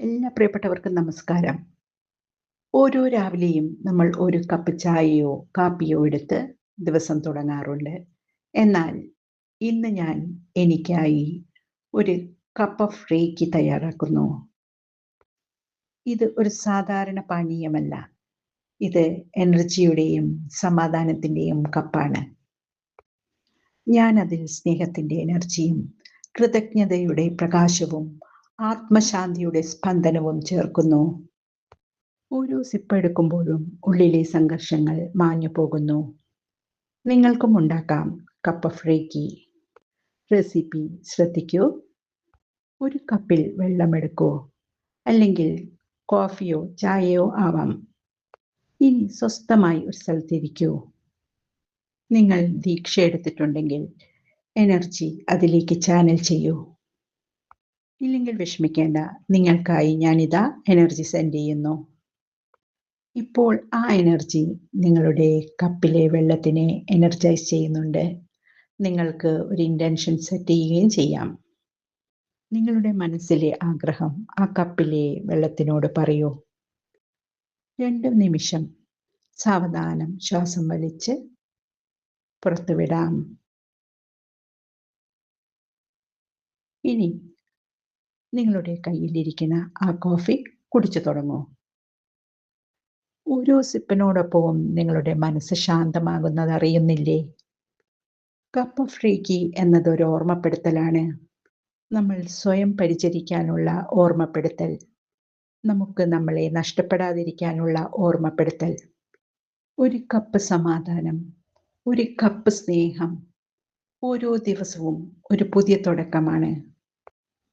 എല്ലാ പ്രിയപ്പെട്ടവർക്കും നമസ്കാരം. ഓരോ രാവിലെയും നമ്മൾ ഒരു കപ്പ് ചായയോ കാപ്പിയോ എടുത്ത് ദിവസം തുടങ്ങാറുണ്ട്. എന്നാൽ ഇന്ന് ഞാൻ എനിക്കായി ഒരു കപ്പ് ഓഫ് റേക്ക് തയ്യാറാക്കുന്നു. ഇത് ഒരു സാധാരണ പാനീയമല്ല. ഇത് എനർജിയുടെയും സമാധാനത്തിന്റെയും കപ്പാണ് ഞാൻ അതിൽ സ്നേഹത്തിന്റെ എനർജിയും കൃതജ്ഞതയുടെ പ്രകാശവും ആത്മശാന്തിയുടെ സ്പന്ദനവും ചേർക്കുന്നു. ഓരോ സിപ്പ് എടുക്കുമ്പോഴും ഉള്ളിലെ സംഘർഷങ്ങൾ മാഞ്ഞു പോകുന്നു. നിങ്ങൾക്കും ഉണ്ടാക്കാം കപ്പ് ഓഫ് റേക്കി റെസിപ്പി ശ്രദ്ധിക്കൂ. ഒരു കപ്പിൽ വെള്ളമെടുക്കൂ അല്ലെങ്കിൽ കോഫിയോ ചായയോ ആവാം. ഇനി സ്വസ്ഥമായി ഒരു സ്ഥലത്തിരിക്കൂ നിങ്ങൾ ദീക്ഷ എടുത്തിട്ടുണ്ടെങ്കിൽ എനർജി അതിലേക്ക് ചാനൽ ചെയ്യൂ. ഇല്ലെങ്കിൽ വിഷമിക്കേണ്ട. നിങ്ങൾക്കായി ഞാനിതാ എനർജി സെൻഡ് ചെയ്യുന്നു. ഇപ്പോൾ ആ എനർജി നിങ്ങളുടെ കപ്പിലെ വെള്ളത്തിനെ എനർജൈസ് ചെയ്യുന്നുണ്ട്. നിങ്ങൾക്ക് ഒരു ഇന്റൻഷൻ സെറ്റ് ചെയ്യുകയും ചെയ്യാം. നിങ്ങളുടെ മനസ്സിലെ ആഗ്രഹം ആ കപ്പിലെ വെള്ളത്തിനോട് പറയൂ. രണ്ട് നിമിഷം സാവധാനം ശ്വാസം വലിച്ച് പുറത്തുവിടാം. ഇനി നിങ്ങളുടെ കയ്യിലിരിക്കുന്ന ആ കോഫി കുടിച്ചു തുടങ്ങൂ. ഓരോ സിപ്പിനോടൊപ്പവും നിങ്ങളുടെ മനസ്സ് ശാന്തമാകുന്നത് അറിയുന്നില്ലേ? കപ്പ് ഓഫ് എന്നതൊരു ഓർമ്മപ്പെടുത്തലാണ്. നമ്മൾ സ്വയം പരിചരിക്കാനുള്ള ഓർമ്മപ്പെടുത്തൽ. നമുക്ക് നമ്മളെ നഷ്ടപ്പെടാതിരിക്കാനുള്ള ഓർമ്മപ്പെടുത്തൽ. ഒരു കപ്പ് സമാധാനം ഒരു കപ്പ് സ്നേഹം ഓരോ ദിവസവും ഒരു പുതിയ തുടക്കമാണ്.